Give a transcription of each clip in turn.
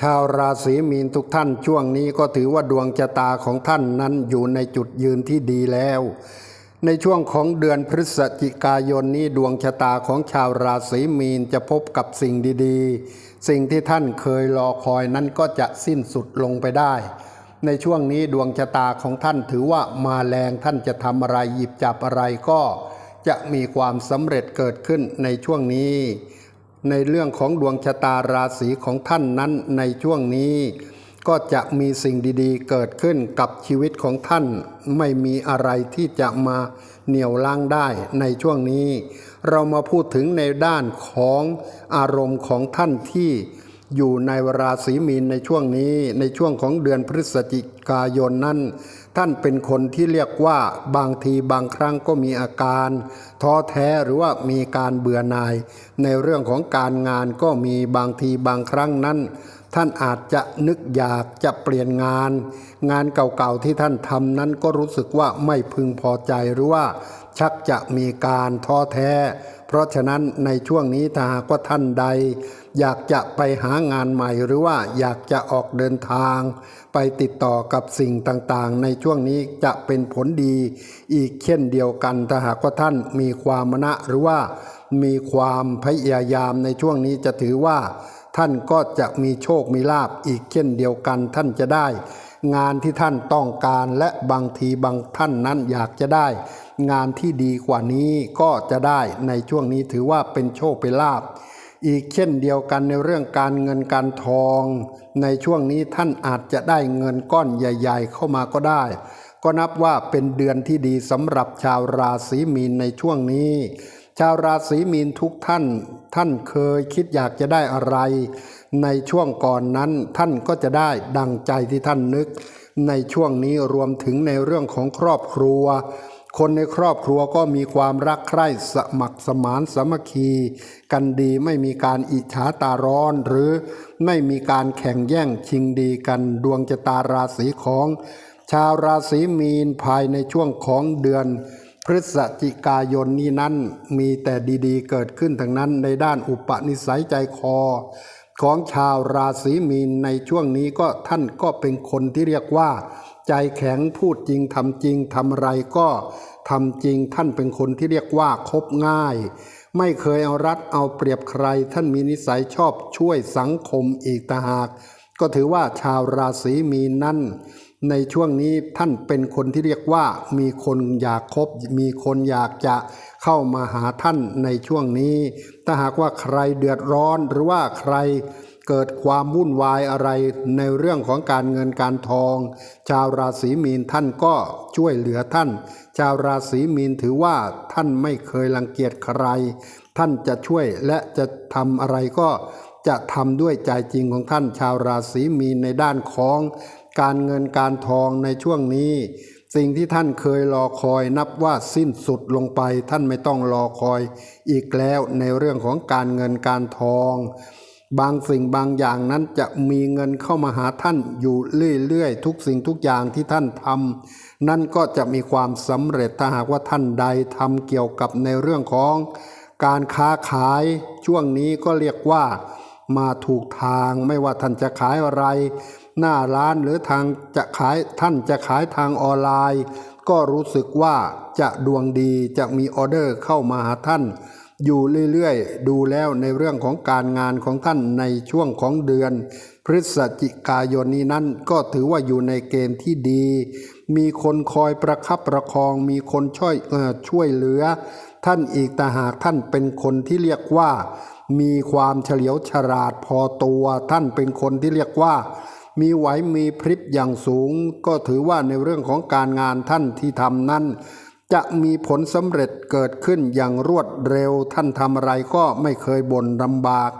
ชาวราศีมีนทุกท่านช่วงนี้ก็ถือว่าดวงชะตาของท่านนั้นอยู่ในจุดยืนที่ดีแล้ว ในช่วงของเดือนพฤศจิกายนนี้ดวงชะตาของชาวราศีมีนจะพบกับสิ่งดีๆ สิ่งที่ท่านเคยรอคอยนั้นก็จะสิ้นสุดลงไปได้ ในช่วงนี้ดวงชะตาของท่านถือว่ามาแรงท่านจะทำอะไรหยิบจับอะไรก็ จะมีความสำเร็จเกิดขึ้นในช่วงนี้ ในเรื่องของดวงชะตาราศีของท่านนั้นในช่วงนี้ ก็จะมีสิ่งดีๆ เกิดขึ้นกับชีวิตของท่าน ไม่มีอะไรที่จะมาเหนี่ยวล้างได้ในช่วงนี้ เรามาพูดถึงในด้านของอารมณ์ของท่านที่ อยู่ในราศีมีนในช่วงนี้ในช่วงของเดือนพฤศจิกายนนั้น ท่านเป็นคนที่เรียกว่าบางทีบางครั้งก็มีอาการท้อแท้หรือว่ามีการเบื่อหน่าย ในเรื่องของการงานก็มีบางทีบางครั้งนั้น ท่านอาจจะนึกอยากจะเปลี่ยนงาน งานเก่าๆที่ท่านทำนั้นก็รู้สึกว่าไม่พึงพอใจหรือว่าชักจะมีการท้อแท้ เพราะฉะนั้นในช่วงนี้ถ้าหากว่าท่านใด อยากจะไปหางานใหม่ หรือว่าอยากจะออกเดินทาง ไปติดต่อกับสิ่งต่างๆ ในช่วงนี้จะเป็นผลดี อีกเช่นเดียวกันถ้าหากว่าท่านมีความมณะหรือว่ามีความพยายามในช่วงนี้จะถือว่า ท่านก็จะมีโชคมีลาบอีกเช่นเดียวกันท่านจะได้ งานที่ท่านต้องการและบางทีบางท่านนั้นอยากจะได้ งานที่ดีกว่านี้ก็จะได้ในช่วงนี้ถือว่าเป็นโชคเป็นลาบอีกเช่นเดียวกันในเรื่องการเงินการทอง ในช่วงนี้ท่านอาจจะได้เงินก้อนใหญ่ ๆ เข้ามาก็ได้ ก็นับว่าเป็นเดือนที่ดีสำหรับชาวราศีมีนในช่วงนี้ ชาวราศีมีนทุกท่าน ท่านเคยคิดอยากจะได้อะไร ในช่วงก่อนนั้นท่านก็จะได้ดังใจที่ท่านนึก ในช่วงนี้รวมถึงในเรื่องของครอบครัว คนในครอบครัวก็มีความรักใคร่สมัครสมานสมัคคี กันดีไม่มีการอิจฉาตาร้อน หรือไม่มีการแข่งแย่งชิงดีกันดวงชะตาราศีของ ชาวราศีมีนภายในช่วงของเดือน พฤศจิกายนนี้นั้น มีแต่ดีๆ เกิดขึ้นทั้งนั้นในด้านอุปนิสัยใจคอ ของชาวราศีมีนในช่วงนี้ก็ท่านก็เป็นคนที่เรียกว่า ใจแข็งพูดจริงทำจริงทำอะไรก็ทำจริงท่านเป็นคนที่เรียกว่าคบง่าย ไม่เคยเอารัดเอาเปรียบใคร ท่านมีนิสัยชอบช่วยสังคมอีกต่าหาก ก็ถือว่าชาวราศีมีนนั้นในช่วงนี้ท่านเป็นคนที่เรียกว่า มีคนอยากคบ มีคนอยากจะเข้ามาหาท่านในช่วงนี้ ถ้าหากว่าใครเดือดร้อนหรือว่าใคร เกิดความวุ่นวายอะไรในเรื่องของการเงินการทอง ชาวราศีมีนท่านก็ช่วยเหลือท่าน ชาวราศีมีนถือว่าท่านไม่เคยรังเกียจใคร ท่านจะช่วยและจะทำอะไรก็จะทำด้วยใจจริงของท่าน ชาวราศีมีนในด้านของการเงินการทองในช่วงนี้ สิ่งที่ท่านเคยรอคอยนับว่าสิ้นสุดลงไป ท่านไม่ต้องรอคอยอีกแล้วในเรื่องของการเงินการทอง บางสิ่งบางอย่างนั้นจะมีเงินเข้ามาหาท่านอยู่เรื่อยๆ ทุกสิ่งทุกอย่างที่ท่านทำนั่นก็จะมีความสำเร็จถ้าหากว่าท่านใดทำเกี่ยวกับในเรื่องของการค้าขายช่วงนี้ก็เรียกว่ามาถูกทางไม่ว่าท่านจะขายอะไร หน้าร้านหรือทางจะขายท่านจะขายทางออนไลน์ ก็รู้สึกว่าจะดวงดีจะมีออเดอร์เข้ามาหาท่าน อยู่เรื่อยๆ ดูแล้วในเรื่องของการงานของท่านในช่วงของเดือน พฤศจิกายนนี้นั้นก็ถือว่าอยู่ในเกณฑ์ที่ดี มีคนคอยประคับประคอง มีคนช่วยเอ่อช่วยเหลือ ท่านอีกแต่หากท่านเป็นคนที่เรียกว่า มีความเฉลียวฉลาดพอตัว ท่านเป็นคนที่เรียกว่า มีไหวมีพริบอย่างสูง ก็ถือว่าในเรื่องของการงานท่านที่ทำนั้น จะมีผลสำเร็จเกิดขึ้นอย่างรวดเร็วท่านทำอะไรก็ไม่เคยบ่นลำบาก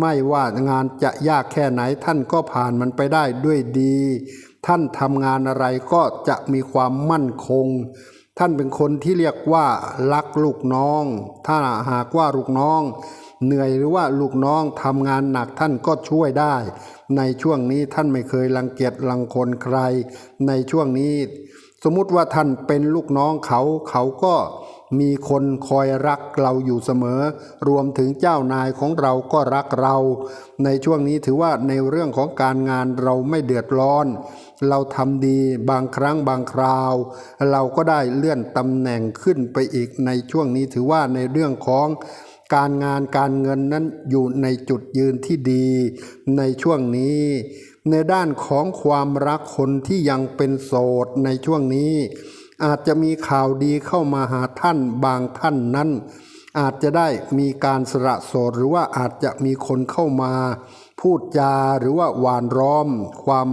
ไม่ว่างานจะยากแค่ไหนท่านก็ผ่านมันไปได้ด้วยดี ท่านทำงานอะไรก็จะมีความมั่นคง ท่านเป็นคนที่เรียกว่ารักลูกน้อง ถ้าหากว่าลูกน้อง เหนื่อยหรือว่าลูกน้องทำงานหนักท่านก็ช่วยได้ ในช่วงนี้ท่านไม่เคยรังเกียจรังคนใคร ในช่วงนี้ สมมุติว่าท่านเป็นลูกน้องเขา เขาก็มีคนคอยรักเราอยู่เสมอ รวมถึงเจ้านายของเราก็รักเรา ในช่วงนี้ถือว่าในเรื่องของการงานเราไม่เดือดร้อน เราทำดีบางครั้งบางคราว เราก็ได้เลื่อนตำแหน่งขึ้นไปอีกในช่วงนี้ถือว่าในเรื่องของการงานการเงินนั้นอยู่ในจุดยืนที่ดี ในช่วงนี้ ในด้านของความรักคนที่ยังเป็นโสดในช่วงนี้ อาจจะมีข่าวดีเข้ามาหาท่านบางท่านนั้น อาจจะได้มีการสละโสดหรือว่าอาจจะมีคนเข้ามา พูดจาหรือว่าหวานร้อม ความ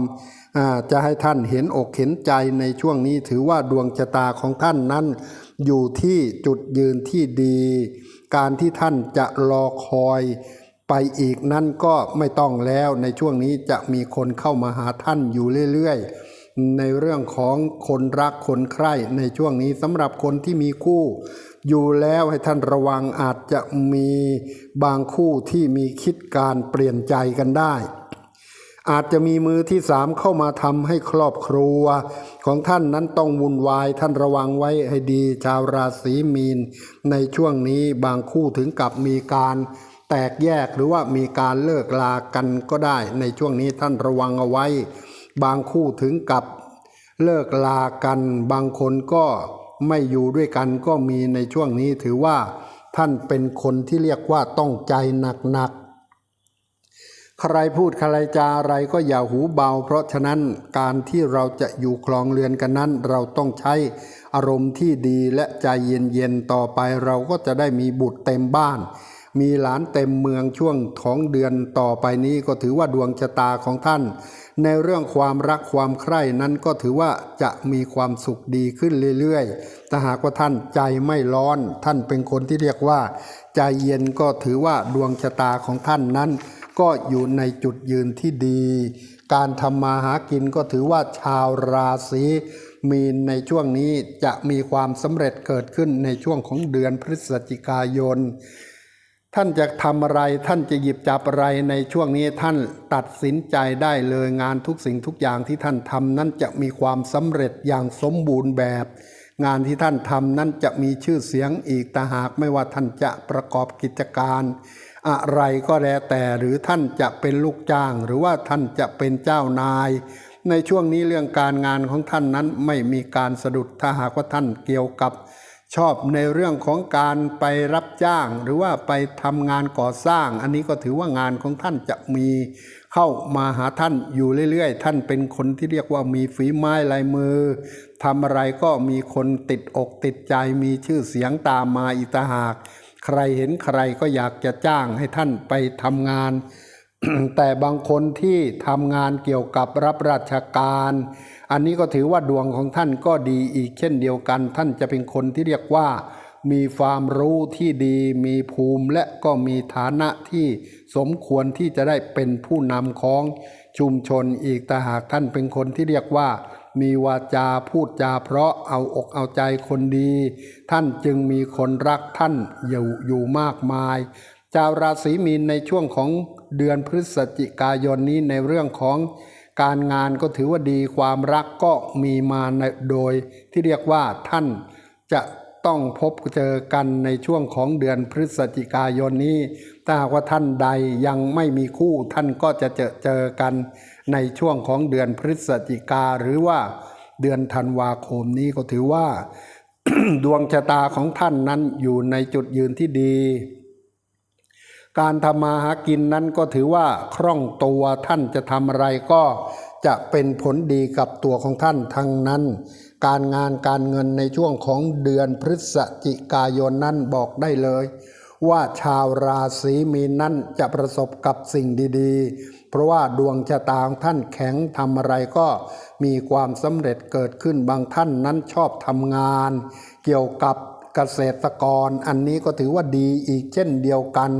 าจะให้ท่านเห็นอกเห็นใจในช่วงนี้ถือว่าดวงชะตาของท่านนั้น อยู่ที่จุดยืนที่ดี การที่ท่านจะรอคอย ไปอีกนั้นก็ไม่ต้องแล้วในช่วงนี้จะมีคนเข้ามาหาท่านอยู่เรื่อยๆ ในเรื่องของคนรักคนใคร่ในช่วงนี้สำหรับคนที่มีคู่ อยู่แล้วให้ท่านระวังอาจจะมีบางคู่ที่มีคิดการเปลี่ยนใจกันได้ อาจจะมีมือที่สามเข้ามาทำให้ครอบครัว ของท่านนั้นต้องวุ่นวายท่านระวังไว้ให้ดีชาวราศีมีน ในช่วงนี้บางคู่ถึงกับมีการ แตกแยกหรือว่ามีการเลิกลากันก็ได้ในช่วงนี้ท่านระวังเอาไว้ บางคู่ถึงกับเลิกลากัน บางคนก็ไม่อยู่ด้วยกันก็มีในช่วงนี้ถือว่าท่านเป็นคนที่เรียกว่าต้องใจหนักๆ ใครพูดใครจาอะไรก็อย่าหูเบา เพราะฉะนั้นการที่เราจะอยู่คลองเรือนกันนั้น เราต้องใช้อารมณ์ที่ดีและใจเย็นๆ ต่อไปเราก็จะได้มีบุตรเต็มบ้าน มีหลานเต็มเมืองช่วงของเดือนต่อไปนี้ก็ถือว่าดวงชะตาของท่าน ในเรื่องความรักความใคร่นั้นก็ถือว่าจะมีความสุขดีขึ้นเรื่อยๆถ้าหากว่าท่านใจไม่ร้อน ท่านเป็นคนที่เรียกว่าใจเย็นก็ถือว่าดวงชะตาของท่านนั้น ก็อยู่ในจุดยืนที่ดี การทำมาหากินก็ถือว่าชาวราศีมีนในช่วงนี้จะมีความสำเร็จเกิดขึ้นในช่วงของเดือนพฤศจิกายน ท่านจะทำอะไรท่านจะหยิบจับอะไรในช่วงนี้ท่านตัดสินใจได้เลยงานทุกสิ่งทุกอย่างที่ท่านทำนั้นจะมีความสำเร็จอย่างสมบูรณ์แบบ งานที่ท่านทำนั้นจะมีชื่อเสียงอีกแต่หากไม่ว่าท่านจะประกอบกิจการ อะไรก็แล้วแต่หรือท่านจะเป็นลูกจ้าง หรือว่าท่านจะเป็นเจ้านาย ในช่วงนี้เรื่องการงานของท่านนั้นไม่มีการสะดุดถ้าหากว่าท่านเกี่ยวกับ ชอบในเรื่องของการไปรับจ้าง หรือว่าไปทำงานก่อสร้าง อันนี้ก็ถือว่างานของท่านจะมีเข้ามาหาท่านอยู่เรื่อยๆ ท่านเป็นคนที่เรียกว่ามีฝีไม้ลายมือทำอะไรก็มีคนติดอกติดใจมีชื่อเสียงตามมาอีกต่าหาก ใครเห็นใครก็อยากจะจ้างให้ท่านไปทำงาน แต่บางคนที่ทำงานเกี่ยวกับรับราชการ อันนี้ก็ถือว่าดวงของท่านก็ดีอีกเช่นเดียวกัน ท่านจะเป็นคนที่เรียกว่า มีความรู้ที่ดีมีภูมิและก็มีฐานะที่สมควรที่จะได้เป็นผู้นำของชุมชนอีกแต่หากท่านเป็นคนที่เรียกว่า มีวาจาพูดจาเพราะเอาอกเอาใจคนดี ท่านจึงมีคนรักท่านอยู่อยู่มากมายชาวราศีมีนในช่วงของเดือนพฤศจิกายนนี้ในเรื่องของ การงานก็ถือว่าดีความรักก็มีมาในโดยที่เรียกว่าท่านจะต้องพบเจอกันในช่วงของเดือนพฤศจิกายนนี้ ถ้าหากว่าท่านใดยังไม่มีคู่ท่านก็จะเจอเจอกันในช่วงของเดือนพฤศจิกาหรือว่าเดือนธันวาคมนี้ก็ถือว่า ดวงชะตาของท่านนั้นอยู่ในจุดยืนที่ดี การทำมาหากินนั้นก็ถือว่าคล่องตัวท่านจะทำอะไรก็จะเป็นผลดีกับตัวของท่านทั้งนั้น การงานการเงินในช่วงของเดือนพฤศจิกายนนั้นบอกได้เลย ว่าชาวราศีมีนนั้นจะประสบกับสิ่งดีๆ เพราะว่าดวงชะตาของท่านแข็งทำอะไรก็มีความสำเร็จเกิดขึ้นบางท่านนั้นชอบทำงาน เกี่ยวกับเกษตรกร อันนี้ก็ถือว่าดีอีกเช่นเดียวกัน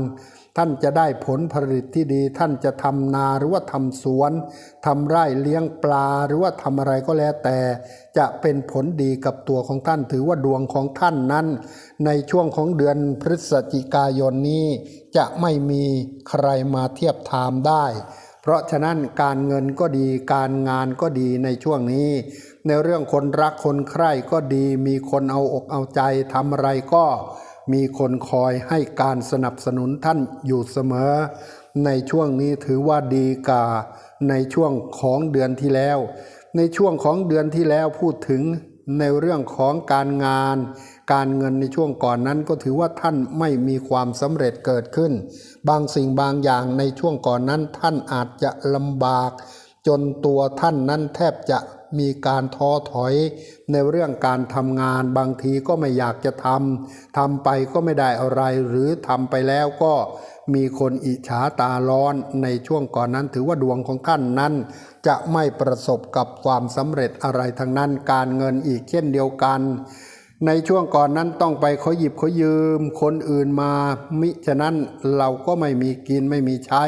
ท่านจะได้ผลผลิตที่ดี ท่านจะทำนาหรือว่าทำสวนทำไร่เลี้ยงปลาหรือว่าทำอะไรก็แล้วแต่ จะเป็นผลดีกับตัวของท่านถือว่าดวงของท่านนั้น ในช่วงของเดือนพฤศจิกายนนี้ จะไม่มีใครมาเทียบทามได้ เพราะฉะนั้นการเงินก็ดีการงานก็ดีในช่วงนี้ ในเรื่องคนรักคนใคร่ก็ดีมีคนเอาอกเอาใจทำอะไรก็ มีคนคอยให้การสนับสนุนท่านอยู่เสมอ ในช่วงนี้ถือว่าดีกาในช่วงของเดือนที่แล้ว ในช่วงของเดือนที่แล้วพูดถึงในเรื่องของการงาน การเงินในช่วงก่อนนั้นก็ถือว่าท่านไม่มีความสำเร็จเกิดขึ้น บางสิ่งบางอย่างในช่วงก่อนนั้นท่านอาจจะลำบาก จนตัวท่านนั้นแทบจะ มีการท้อถอยในเรื่องการทำงานบางทีก็ไม่อยากจะทำทำไปก็ไม่ได้อะไร หรือทำไปแล้วก็มีคนอิจฉาตาร้อนในช่วงก่อนนั้นถือว่าดวงของท่านนั้น จะไม่ประสบกับความสำเร็จอะไรทั้งนั้นการเงินอีกเช่นเดียวกันในช่วงก่อนนั้นต้องไปขอหยิบขอยืมคนอื่นมา มิฉะนั้นเราก็ไม่มีกินไม่มีใช้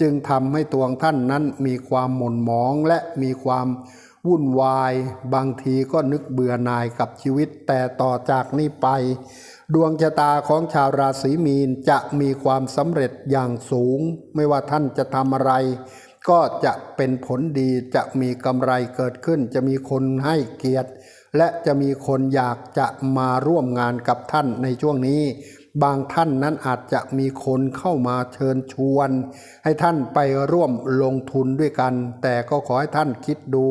จึงทำให้ตัวงท่านนั้นมีความหม่นหมองและมีความ วุ่นวาย บางทีก็นึกเบื่อหน่ายกับชีวิต แต่ต่อจากนี้ไป ดวงชะตาของชาวราศีมีนจะมีความสำเร็จอย่างสูง ไม่ว่าท่านจะทำอะไร ก็จะเป็นผลดีจะมีกำไรเกิดขึ้น จะมีคนให้เกียรติ และจะมีคนอยากจะมาร่วมงานกับท่านในช่วงนี้ บางท่านนั้นอาจจะมีคนเข้ามาเชิญชวน ให้ท่านไปร่วมลงทุนด้วยกัน แต่ก็ขอให้ท่านคิดดู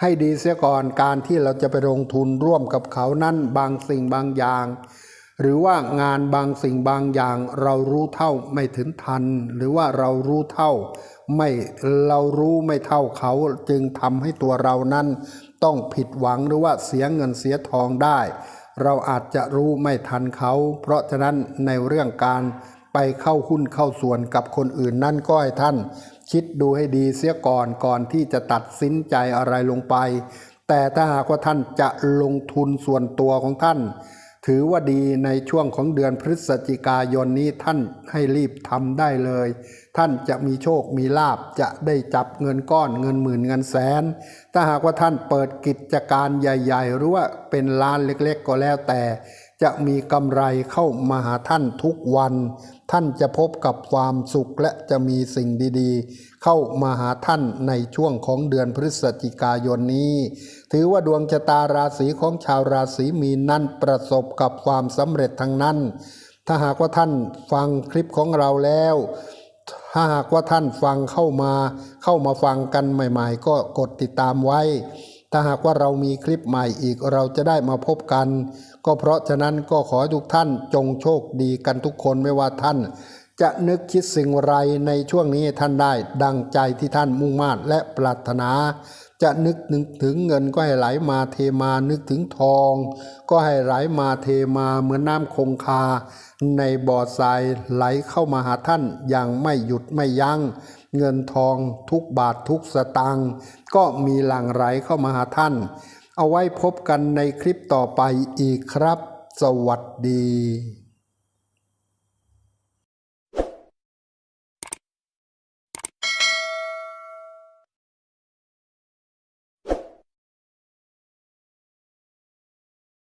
ให้ดีเสียก่อนการที่เราจะไปลงทุนร่วมกับเขานั้นบางสิ่งบางอย่าง หรือว่างานบางสิ่งบางอย่าง เรารู้เท่าไม่ถึงทัน หรือว่าเรารู้เท่า ไม่เรารู้ไม่เท่าเขาจึงทำให้ตัวเรานั้น ต้องผิดหวังหรือว่าเสียเงินเสียทองได้ เราอาจจะรู้ไม่ทันเขา เพราะฉะนั้นในเรื่องการไปเข้าหุ้นเข้าส่วนกับคนอื่นนั่นก็ให้ท่าน คิดดูให้ดีเสียก่อนก่อนที่จะตัดสินใจอะไรลงไป แต่ถ้าหากว่าท่านจะลงทุนส่วนตัวของท่าน ถือว่าดีในช่วงของเดือนพฤศจิกายนนี้ท่านให้รีบทำได้เลย ท่านจะมีโชคมีลาบจะได้จับเงินก้อนเงินหมื่นเงินแสน ถ้าหากว่าท่านเปิดกิจการใหญ่ๆ หรือว่าเป็นร้านเล็กๆ ก็แล้วแต่ จะมีกำไรเข้ามาหาท่านทุกวัน ท่านจะพบกับความสุขและจะมีสิ่งดีๆ เข้ามาหาท่านในช่วงของเดือนพฤศจิกายนนี้ ถือว่าดวงชะตาราศีของชาวราศีมีนนั้นประสบกับความสำเร็จทั้งนั้น ถ้าหากว่าท่านฟังคลิปของเราแล้ว ถ้าหากว่าท่านฟังเข้ามา เข้ามาฟังกันใหม่ ๆ ก็กดติดตามไว้ ถ้าหากว่าเรามีคลิปใหม่อีกเราจะได้มาพบกัน ก็เพราะฉะนั้นก็ขอให้ทุกท่านจงโชคดีกันทุกคนไม่ว่าท่าน จะนึกคิดสิ่งไรในช่วงนี้ท่านได้ดังใจที่ท่านมุ่งมา่นและปรารถนา จะนึกนึกถึงเงินก็ให้ไหลมาเทมานึกถึงทอง ก็ให้ไหลมาเทมาเหมือนน้ำคงคา ในบ่อทรายไหลเข้ามาหาท่านอย่างไม่หยุดไม่ยัง้งเงินทองทุกบาททุกสตางค์ก็มีหลั่งไหลเข้ามาหาท่าน เอาไว้พบกันในคลิปต่อไปอีกครับ สวัสดี